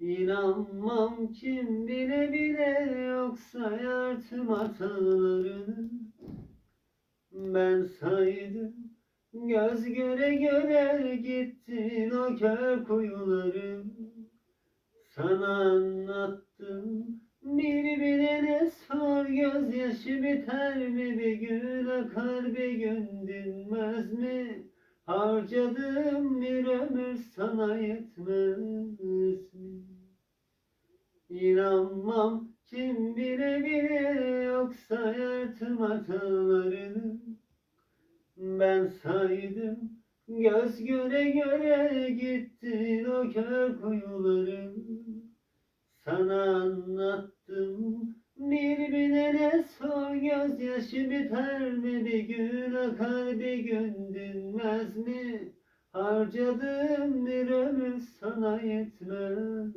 İnanmam kim bile bile yok sayar tüm hatalarını. Ben saydım göz göre göre gittin o kör kuyuları. Sana anlattım bir bilene sor gözyaşı biter mi? Bir gün akar bir gün dinmez mi? Harcadığım bir ömür sana yetmez mi? İnanmam kim bile bile yoksa yırtım atalarını Ben saydım göz göre göre gittin o kör kuyuların. Sana anlattım birbirine sor gözyaşı biter mi bir gün akar bir gün dinmez mi? Harcadığım bir ömür sana yetmez.